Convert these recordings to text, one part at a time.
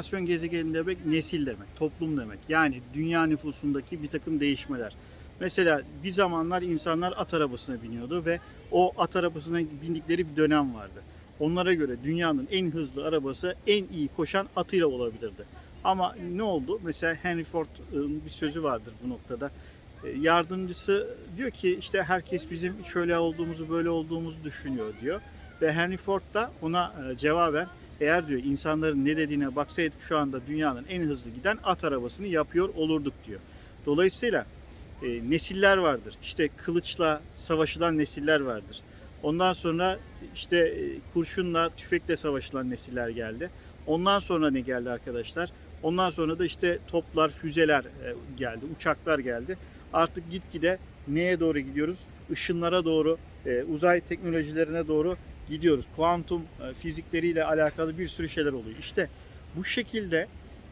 Jenerasyon gezegeni demek nesil demek, toplum demek. Yani dünya nüfusundaki bir takım değişmeler. Mesela bir zamanlar insanlar at arabasına biniyordu ve o at arabasına bindikleri bir dönem vardı. Onlara göre dünyanın en hızlı arabası en iyi koşan atıyla olabilirdi. Ama ne oldu? Mesela Henry Ford'un bir sözü vardır bu noktada. E, Yardımcısı diyor ki işte herkes bizim şöyle olduğumuzu böyle olduğumuzu düşünüyor diyor. Ve Henry Ford da ona e, cevaben eğer diyor insanların ne dediğine baksaydık şu anda dünyanın en hızlı giden at arabasını yapıyor olurduk diyor. Dolayısıyla e, nesiller vardır. İşte kılıçla savaşılan nesiller vardır. Ondan sonra işte e, kurşunla, tüfekle savaşılan nesiller geldi. Ondan sonra ne geldi arkadaşlar? Ondan sonra da işte toplar, füzeler e, geldi, uçaklar geldi. Artık gitgide neye doğru gidiyoruz? Işınlara doğru, e, uzay teknolojilerine doğru gidiyoruz. Kuantum e, fizikleriyle alakalı bir sürü şeyler oluyor. İşte bu şekilde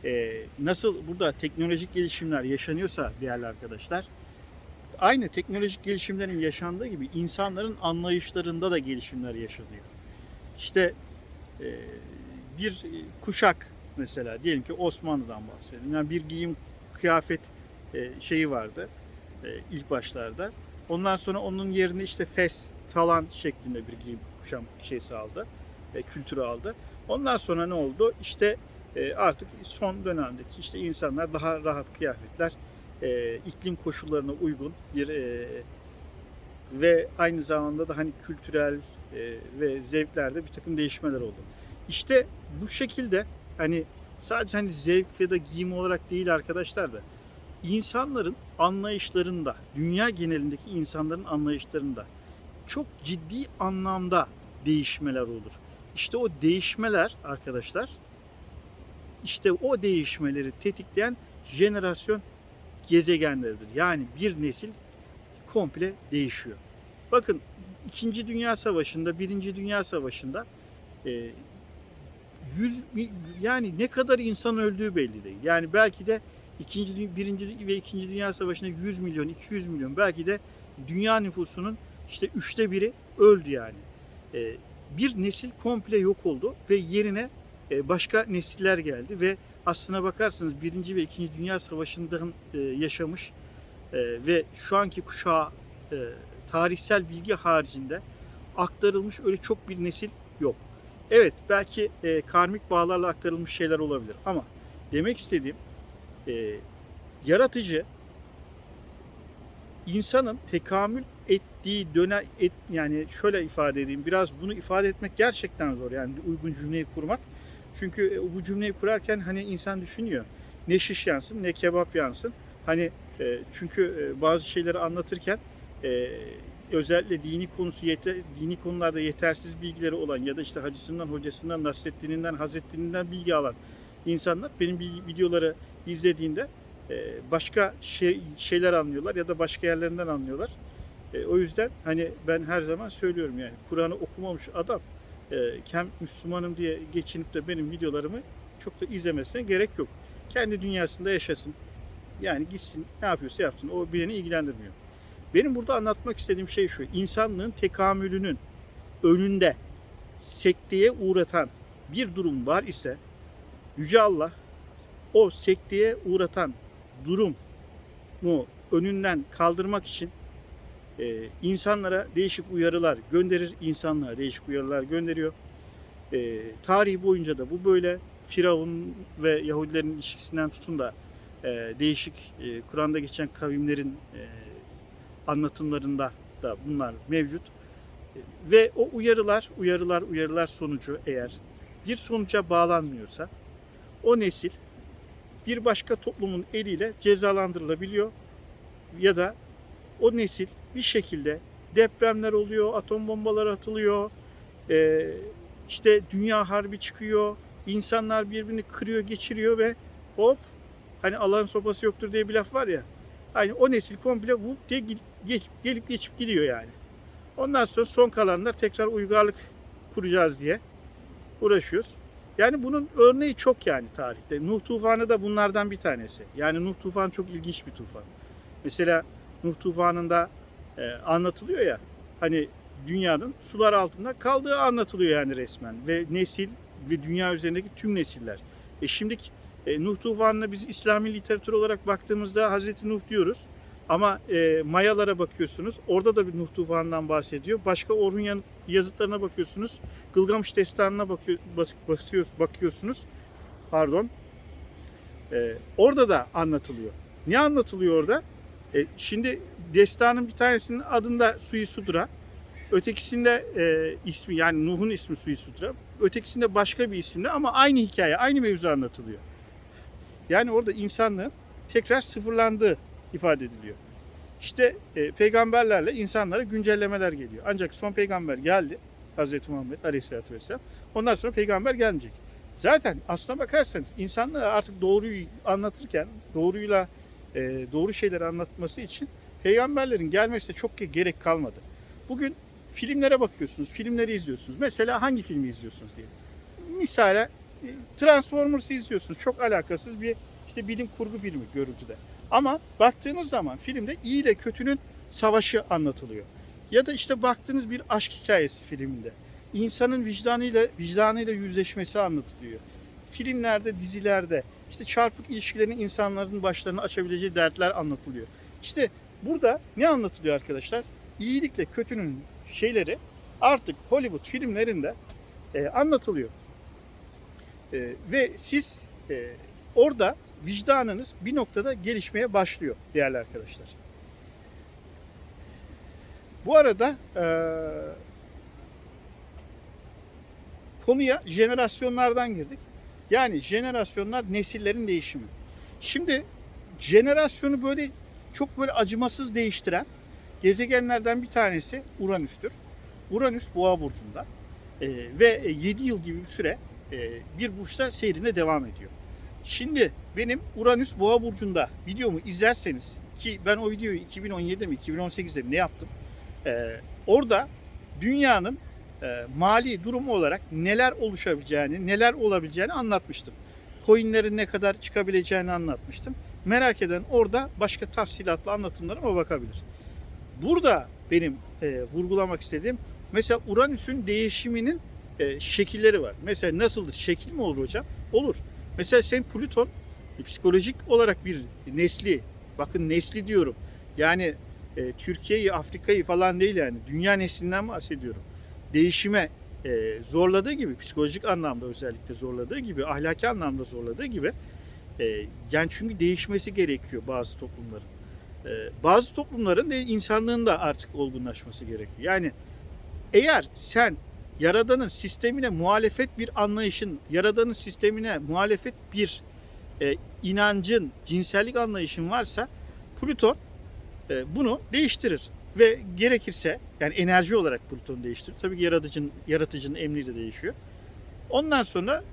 e, nasıl burada teknolojik gelişimler yaşanıyorsa değerli arkadaşlar, aynı teknolojik gelişimlerin yaşandığı gibi insanların anlayışlarında da gelişimler yaşanıyor. İşte e, bir kuşak mesela diyelim ki Osmanlı'dan bahsedelim. Yani bir giyim kıyafet şeyi vardı ilk başlarda. Ondan sonra onun yerine işte fes falan şeklinde bir giyim kuşam şeysi aldı. E, kültürü aldı. Ondan sonra ne oldu? İşte e, artık son dönemdeki işte insanlar daha rahat kıyafetler e, iklim koşullarına uygun bir e, ve aynı zamanda da hani kültürel e, ve zevklerde bir takım değişmeler oldu. İşte bu şekilde hani sadece hani zevk ya da giyim olarak değil arkadaşlar da insanların anlayışlarında, dünya genelindeki insanların anlayışlarında çok ciddi anlamda değişmeler olur. İşte o değişmeler arkadaşlar işte o değişmeleri tetikleyen jenerasyon gezegenleridir. Yani bir nesil komple değişiyor. Bakın 2. Dünya Savaşı'nda, 1. Dünya Savaşı'nda e, 100 mi- yani ne kadar insan öldüğü belli değil. Yani belki de ikinci, dü- birinci ve ikinci Dünya Savaşı'nda 100 milyon, 200 milyon belki de dünya nüfusunun işte üçte biri öldü yani. E, bir nesil komple yok oldu ve yerine e, başka nesiller geldi ve aslına bakarsanız birinci ve ikinci Dünya Savaşı'ndan e, yaşamış e, ve şu anki kuşağa tarihsel bilgi haricinde aktarılmış öyle çok bir nesil yok. Evet belki karmik bağlarla aktarılmış şeyler olabilir ama demek istediğim yaratıcı insanın tekamül ettiği dönem et, yani şöyle ifade edeyim biraz bunu ifade etmek gerçekten zor yani uygun cümleyi kurmak. Çünkü e, bu cümleyi kurarken hani insan düşünüyor ne şiş yansın ne kebap yansın. Hani e, çünkü e, bazı şeyleri anlatırken özellikle dini konusu yete, dini konularda yetersiz bilgileri olan ya da işte hacısından, hocasından, Nasreddin'inden, Hazretlerinden bilgi alan insanlar benim videoları izlediğinde başka şey, şeyler anlıyorlar ya da başka yerlerinden anlıyorlar. E, o yüzden hani ben her zaman söylüyorum yani Kur'an'ı okumamış adam e, kem Müslümanım diye geçinip de benim videolarımı çok da izlemesine gerek yok. Kendi dünyasında yaşasın. Yani gitsin ne yapıyorsa yapsın. O beni ilgilendirmiyor. Benim burada anlatmak istediğim şey şu. insanlığın tekamülünün önünde sekteye uğratan bir durum var ise Yüce Allah o sekteye uğratan durumu önünden kaldırmak için e, insanlara değişik uyarılar gönderir, insanlığa değişik uyarılar gönderiyor. E, tarih boyunca da bu böyle. Firavun ve Yahudilerin ilişkisinden tutun da e, değişik e, Kur'an'da geçen kavimlerin e, anlatımlarında da bunlar mevcut. E, Ve o uyarılar, uyarılar, uyarılar sonucu eğer bir sonuca bağlanmıyorsa o nesil bir başka toplumun eliyle cezalandırılabiliyor ya da o nesil bir şekilde depremler oluyor, atom bombaları atılıyor, e, işte dünya harbi çıkıyor, insanlar birbirini kırıyor, geçiriyor ve hop hani Allah'ın sopası yoktur diye bir laf var ya. Hani o nesil komple vup diye gidip, geç- gelip geçip gidiyor yani. Ondan sonra son kalanlar tekrar uygarlık kuracağız diye uğraşıyoruz. Yani bunun örneği çok yani tarihte. Nuh tufanı da bunlardan bir tanesi. Yani Nuh tufanı çok ilginç bir tufan. Mesela Nuh tufanında e, anlatılıyor ya hani dünyanın sular altında kaldığı anlatılıyor yani resmen ve nesil ve dünya üzerindeki tüm nesiller E şimdi e, Nuh tufanına biz İslami literatür olarak baktığımızda Hazreti Nuh diyoruz. Ama e, Mayalara bakıyorsunuz. Orada da bir Nuh tufanından bahsediyor. Başka Orhun yazıtlarına bakıyorsunuz. Gılgamış destanına bakıyor, bas, bakıyorsunuz. Pardon. E, orada da anlatılıyor. Ne anlatılıyor orada? E, şimdi destanın bir tanesinin adında Suyu Sudra. Ötekisinde e, ismi yani Nuh'un ismi Suyu Sudra. Ötekisinde başka bir isimle ama aynı hikaye, aynı mevzu anlatılıyor. Yani orada insanlığın tekrar sıfırlandığı ifade ediliyor. İşte e, peygamberlerle insanlara güncellemeler geliyor. Ancak son peygamber geldi. Hz. Muhammed Aleyhisselatü Vesselam. Ondan sonra peygamber gelmeyecek. Zaten aslına bakarsanız insanlara artık doğruyu anlatırken doğruyla e, doğru şeyleri anlatması için peygamberlerin gelmesine çok gerek kalmadı. Bugün filmlere bakıyorsunuz, filmleri izliyorsunuz. Mesela hangi filmi izliyorsunuz diye. Misale e, Transformers'ı izliyorsunuz. Çok alakasız bir işte bilim kurgu filmi görüntüde. Ama baktığınız zaman filmde iyi ile kötünün savaşı anlatılıyor. Ya da işte baktığınız bir aşk hikayesi filminde. insanın vicdanıyla vicdanıyla yüzleşmesi anlatılıyor. Filmlerde, dizilerde işte çarpık ilişkilerin insanların başlarına açabileceği dertler anlatılıyor. İşte burada ne anlatılıyor arkadaşlar? İyilikle kötünün şeyleri artık Hollywood filmlerinde e, anlatılıyor. E, ve siz e, orada vicdanınız bir noktada gelişmeye başlıyor değerli arkadaşlar. Bu arada e, konuya jenerasyonlardan girdik. Yani jenerasyonlar nesillerin değişimi. Şimdi jenerasyonu böyle çok böyle acımasız değiştiren gezegenlerden bir tanesi Uranüs'tür. Uranüs Boğa burcunda E, ve 7 yıl gibi bir süre e, bir burçta seyrine devam ediyor. Şimdi benim Uranüs Boğa burcunda videomu izlerseniz ki ben o videoyu 2017'de mi 2018'de mi ne yaptım? E, orada dünyanın e, mali durumu olarak neler oluşabileceğini, neler olabileceğini anlatmıştım. Coinlerin ne kadar çıkabileceğini anlatmıştım. Merak eden orada başka tafsilatlı anlatımlarıma bakabilir. Burada benim e, vurgulamak istediğim mesela Uranüs'ün değişiminin e, şekilleri var. Mesela nasıldır? Şekil mi olur hocam? Olur. Mesela sen Plüton e, psikolojik olarak bir nesli, bakın nesli diyorum. Yani e, Türkiye'yi, Afrika'yı falan değil yani. Dünya neslinden bahsediyorum. Değişime e, zorladığı gibi, psikolojik anlamda özellikle zorladığı gibi, ahlaki anlamda zorladığı gibi yani çünkü değişmesi gerekiyor bazı toplumların. E, bazı toplumların da insanlığın da artık olgunlaşması gerekiyor. Yani eğer sen Yaradan'ın sistemine muhalefet bir anlayışın, Yaradan'ın sistemine muhalefet bir e, inancın, cinsellik anlayışın varsa Plüton e, bunu değiştirir ve gerekirse yani enerji olarak Plüton değiştirir. Tabii ki yaratıcının yaratıcının emriyle değişiyor. Ondan sonra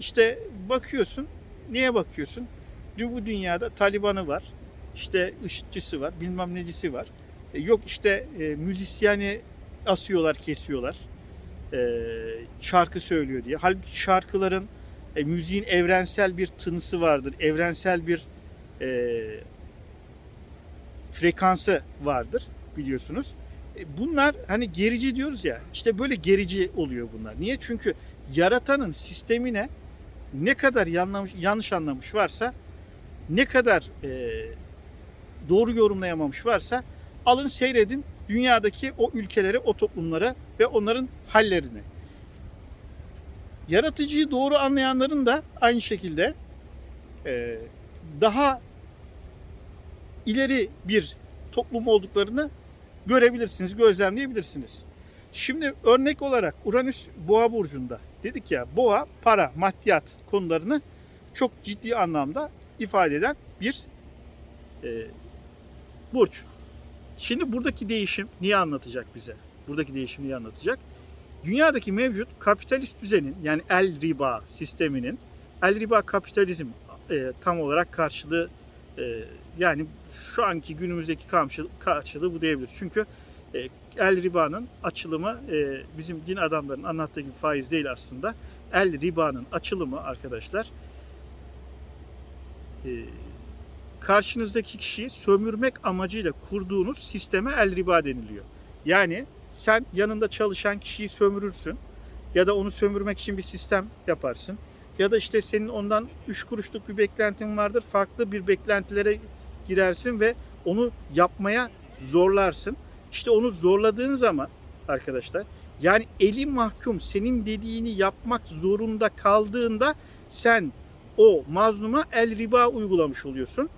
işte bakıyorsun, niye bakıyorsun? Bu dünyada Taliban'ı var, işte IŞİD'cisi var, bilmem necisi var. E, yok işte e, müzisyeni asıyorlar, kesiyorlar. E, şarkı söylüyor diye. Halbuki şarkıların, e, müziğin evrensel bir tınısı vardır. Evrensel bir e, frekansı vardır biliyorsunuz. E, bunlar hani gerici diyoruz ya, işte böyle gerici oluyor bunlar. Niye? Çünkü yaratanın sistemine ne kadar yanlış, yanlış anlamış varsa, ne kadar e, doğru yorumlayamamış varsa alın seyredin dünyadaki o ülkeleri, o toplumlara ve onların hallerini. Yaratıcıyı doğru anlayanların da aynı şekilde e, daha ileri bir toplum olduklarını görebilirsiniz, gözlemleyebilirsiniz. Şimdi örnek olarak Uranüs Boğa burcunda dedik ya Boğa para, maddiyat konularını çok ciddi anlamda ifade eden bir e, burç. Şimdi buradaki değişim niye anlatacak bize? Buradaki değişim niye anlatacak? Dünyadaki mevcut kapitalist düzenin yani el riba sisteminin el riba kapitalizm e, tam olarak karşılığı e, yani şu anki günümüzdeki karşılığı, bu diyebilir. Çünkü e, el ribanın açılımı e, bizim din adamlarının anlattığı gibi faiz değil aslında. El ribanın açılımı arkadaşlar e, karşınızdaki kişiyi sömürmek amacıyla kurduğunuz sisteme el riba deniliyor. Yani sen yanında çalışan kişiyi sömürürsün ya da onu sömürmek için bir sistem yaparsın. ya da işte senin ondan 3 kuruşluk bir beklentin vardır. Farklı bir beklentilere girersin ve onu yapmaya zorlarsın. İşte onu zorladığın zaman arkadaşlar yani eli mahkum senin dediğini yapmak zorunda kaldığında sen o mazluma el riba uygulamış oluyorsun.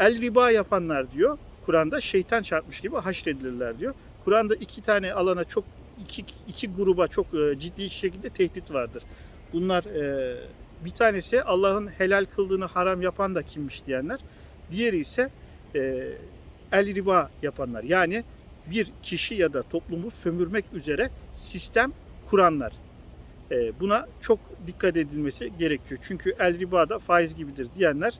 El riba yapanlar diyor Kur'an'da şeytan çarpmış gibi haşredilirler diyor. Kur'an'da iki tane alana çok iki, iki gruba çok e, ciddi şekilde tehdit vardır. Bunlar e, bir tanesi Allah'ın helal kıldığını haram yapan da kimmiş diyenler. Diğeri ise e, el riba yapanlar. Yani bir kişi ya da toplumu sömürmek üzere sistem kuranlar. E, buna çok dikkat edilmesi gerekiyor. Çünkü el riba da faiz gibidir diyenler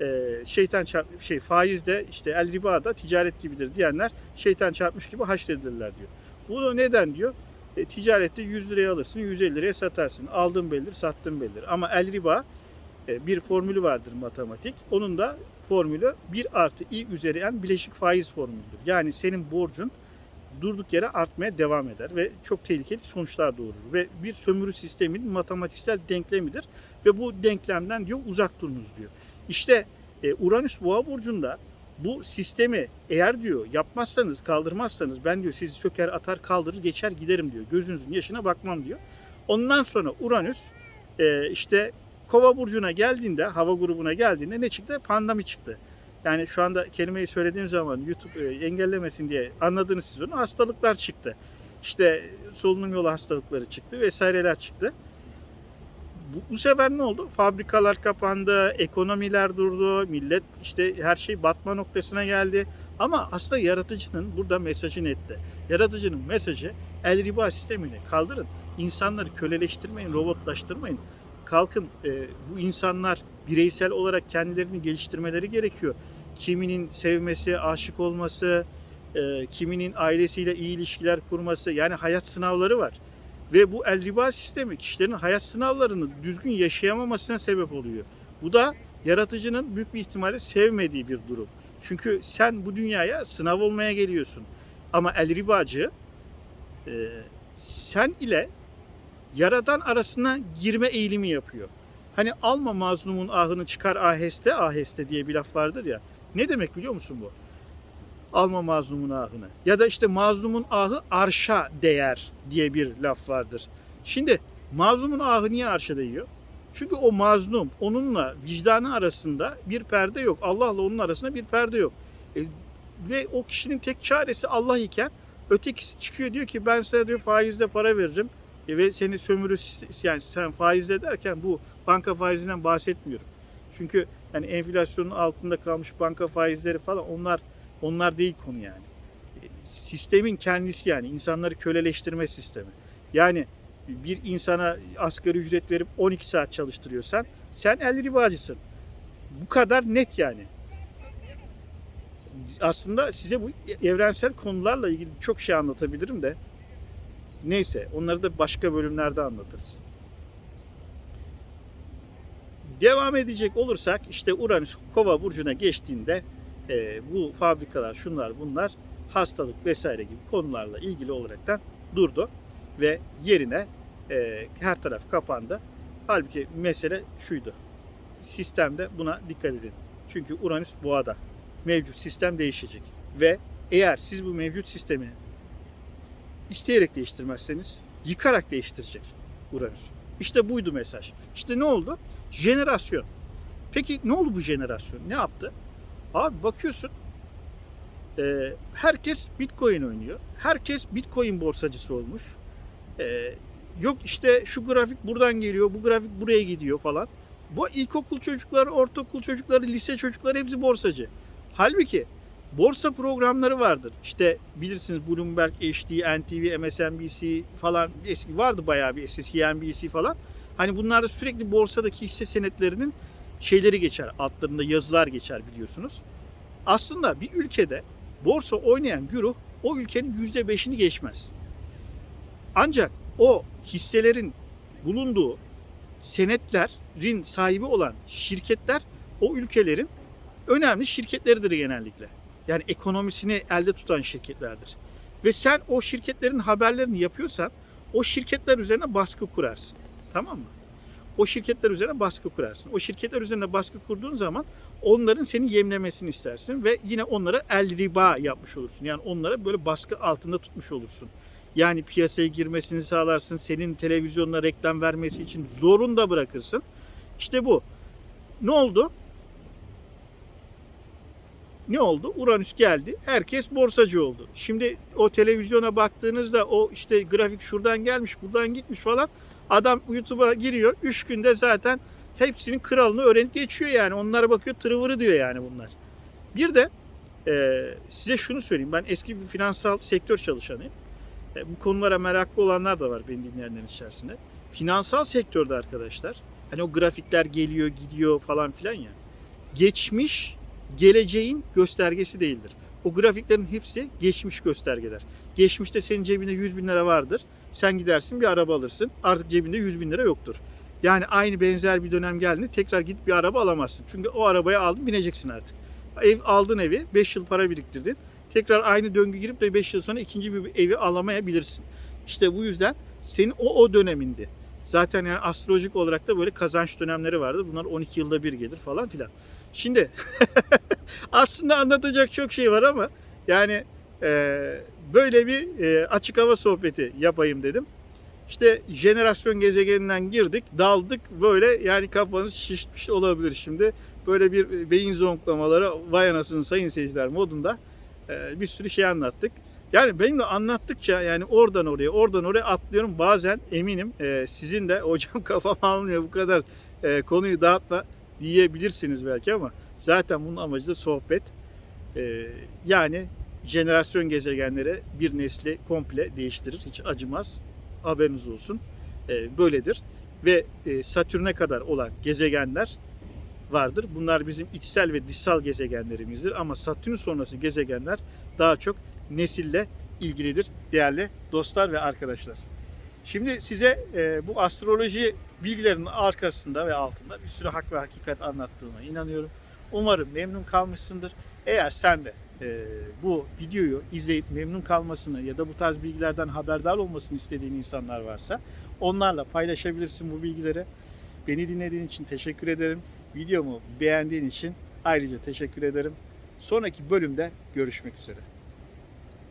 e, şeytan çarp şey faiz de işte el riba da ticaret gibidir diyenler şeytan çarpmış gibi haşredilirler diyor. Bunu neden diyor? E, ticarette 100 liraya alırsın, 150 liraya satarsın. Aldın bellidir, sattın bellidir. Ama el riba bir formülü vardır matematik. Onun da formülü 1 artı i üzeri n bileşik faiz formülüdür. Yani senin borcun durduk yere artmaya devam eder ve çok tehlikeli sonuçlar doğurur. Ve bir sömürü sisteminin matematiksel denklemidir. Ve bu denklemden diyor uzak durunuz diyor. İşte e, Uranüs Boğa burcunda bu sistemi eğer diyor yapmazsanız kaldırmazsanız ben diyor sizi söker atar kaldırır geçer giderim diyor. Gözünüzün yaşına bakmam diyor. Ondan sonra Uranüs e, işte Kova burcuna geldiğinde hava grubuna geldiğinde ne çıktı? Pandemi çıktı. Yani şu anda kelimeyi söylediğim zaman YouTube e, engellemesin diye anladınız siz onu. Hastalıklar çıktı. İşte solunum yolu hastalıkları çıktı vesaireler çıktı. Bu, bu sefer ne oldu? Fabrikalar kapandı, ekonomiler durdu, millet işte her şey batma noktasına geldi. Ama aslında yaratıcının burada mesajı netti. Yaratıcının mesajı el riba sistemini kaldırın. İnsanları köleleştirmeyin, robotlaştırmayın. Kalkın e, bu insanlar bireysel olarak kendilerini geliştirmeleri gerekiyor. Kiminin sevmesi, aşık olması, e, kiminin ailesiyle iyi ilişkiler kurması yani hayat sınavları var. Ve bu el riba sistemi kişilerin hayat sınavlarını düzgün yaşayamamasına sebep oluyor. Bu da yaratıcının büyük bir ihtimalle sevmediği bir durum. Çünkü sen bu dünyaya sınav olmaya geliyorsun. Ama el ribacı e, sen ile yaradan arasına girme eğilimi yapıyor. Hani alma mazlumun ahını çıkar aheste aheste diye bir laf vardır ya. Ne demek biliyor musun bu? Alma mazlumun ahını. Ya da işte mazlumun ahı arşa değer diye bir laf vardır. Şimdi mazlumun ahı niye arşa değiyor? Çünkü o mazlum onunla vicdanı arasında bir perde yok. Allah'la onun arasında bir perde yok. E, ve o kişinin tek çaresi Allah iken ötekisi çıkıyor diyor ki ben sana diyor faizle para veririm. E, ve seni sömürü yani sen faizle derken bu banka faizinden bahsetmiyorum. Çünkü yani enflasyonun altında kalmış banka faizleri falan onlar onlar değil konu yani. E, Sistemin kendisi yani insanları köleleştirme sistemi. Yani bir insana asgari ücret verip 12 saat çalıştırıyorsan sen el ribacısın. Bu kadar net yani. Aslında size bu evrensel konularla ilgili çok şey anlatabilirim de neyse onları da başka bölümlerde anlatırız. Devam edecek olursak işte Uranüs Kova burcuna geçtiğinde e, bu fabrikalar şunlar bunlar hastalık vesaire gibi konularla ilgili olaraktan durdu ve yerine e, her taraf kapandı. Halbuki mesele şuydu. Sistemde buna dikkat edin. Çünkü Uranüs boğada. Mevcut sistem değişecek. Ve eğer siz bu mevcut sistemi isteyerek değiştirmezseniz yıkarak değiştirecek Uranüs. İşte buydu mesaj. İşte ne oldu? Jenerasyon. Peki ne oldu bu jenerasyon? Ne yaptı? Abi bakıyorsun e, herkes Bitcoin oynuyor. Herkes Bitcoin borsacısı olmuş. E, yok işte şu grafik buradan geliyor, bu grafik buraya gidiyor falan. Bu ilkokul çocukları, ortaokul çocukları, lise çocukları hepsi borsacı. Halbuki borsa programları vardır. İşte bilirsiniz Bloomberg HD, NTV, MSNBC falan eski vardı bayağı bir eski CNBC falan. Hani bunlarda sürekli borsadaki hisse senetlerinin şeyleri geçer. Altlarında yazılar geçer biliyorsunuz. Aslında bir ülkede borsa oynayan güruh o ülkenin %5'ini geçmez. Ancak o hisselerin bulunduğu senetlerin sahibi olan şirketler o ülkelerin önemli şirketleridir genellikle. Yani ekonomisini elde tutan şirketlerdir. Ve sen o şirketlerin haberlerini yapıyorsan o şirketler üzerine baskı kurarsın. Tamam mı? o şirketler üzerine baskı kurarsın. O şirketler üzerine baskı kurduğun zaman onların seni yemlemesini istersin ve yine onlara el riba yapmış olursun. Yani onlara böyle baskı altında tutmuş olursun. Yani piyasaya girmesini sağlarsın, senin televizyonuna reklam vermesi için zorunda bırakırsın. İşte bu. Ne oldu? Ne oldu? Uranüs geldi. Herkes borsacı oldu. Şimdi o televizyona baktığınızda o işte grafik şuradan gelmiş, buradan gitmiş falan. Adam YouTube'a giriyor. 3 günde zaten hepsinin kralını öğrenip geçiyor yani. Onlara bakıyor tırıvırı diyor yani bunlar. Bir de e, size şunu söyleyeyim. Ben eski bir finansal sektör çalışanıyım. E, bu konulara meraklı olanlar da var beni dinleyenlerin içerisinde. Finansal sektörde arkadaşlar hani o grafikler geliyor gidiyor falan filan ya. Geçmiş geleceğin göstergesi değildir. O grafiklerin hepsi geçmiş göstergeler. Geçmişte senin cebinde 100 bin lira vardır. Sen gidersin bir araba alırsın. Artık cebinde 100 bin lira yoktur. Yani aynı benzer bir dönem geldiğinde tekrar gidip bir araba alamazsın. Çünkü o arabaya aldın bineceksin artık. Ev aldın evi 5 yıl para biriktirdin. Tekrar aynı döngü girip de 5 yıl sonra ikinci bir evi alamayabilirsin. İşte bu yüzden senin o o döneminde. Zaten yani astrolojik olarak da böyle kazanç dönemleri vardır. Bunlar 12 yılda bir gelir falan filan. Şimdi aslında anlatacak çok şey var ama yani e, böyle bir e, açık hava sohbeti yapayım dedim. İşte jenerasyon gezegeninden girdik, daldık böyle yani kafanız şişmiş olabilir şimdi. Böyle bir e, beyin zonklamaları vay anasını sayın seyirciler modunda e, bir sürü şey anlattık. Yani benim de anlattıkça yani oradan oraya oradan oraya atlıyorum. Bazen eminim e, sizin de hocam kafam almıyor bu kadar e, konuyu dağıtma diyebilirsiniz belki ama zaten bunun amacı da sohbet. E, yani jenerasyon gezegenleri bir nesli komple değiştirir. Hiç acımaz. Haberiniz olsun. E, böyledir. Ve e, Satürn'e kadar olan gezegenler vardır. Bunlar bizim içsel ve dışsal gezegenlerimizdir. Ama Satürn sonrası gezegenler daha çok nesille ilgilidir değerli dostlar ve arkadaşlar. Şimdi size e, bu astroloji bilgilerinin arkasında ve altında bir sürü hak ve hakikat anlattığıma inanıyorum. Umarım memnun kalmışsındır. Eğer sen de e, bu videoyu izleyip memnun kalmasını ya da bu tarz bilgilerden haberdar olmasını istediğin insanlar varsa onlarla paylaşabilirsin bu bilgileri. Beni dinlediğin için teşekkür ederim. Videomu beğendiğin için ayrıca teşekkür ederim. Sonraki bölümde görüşmek üzere.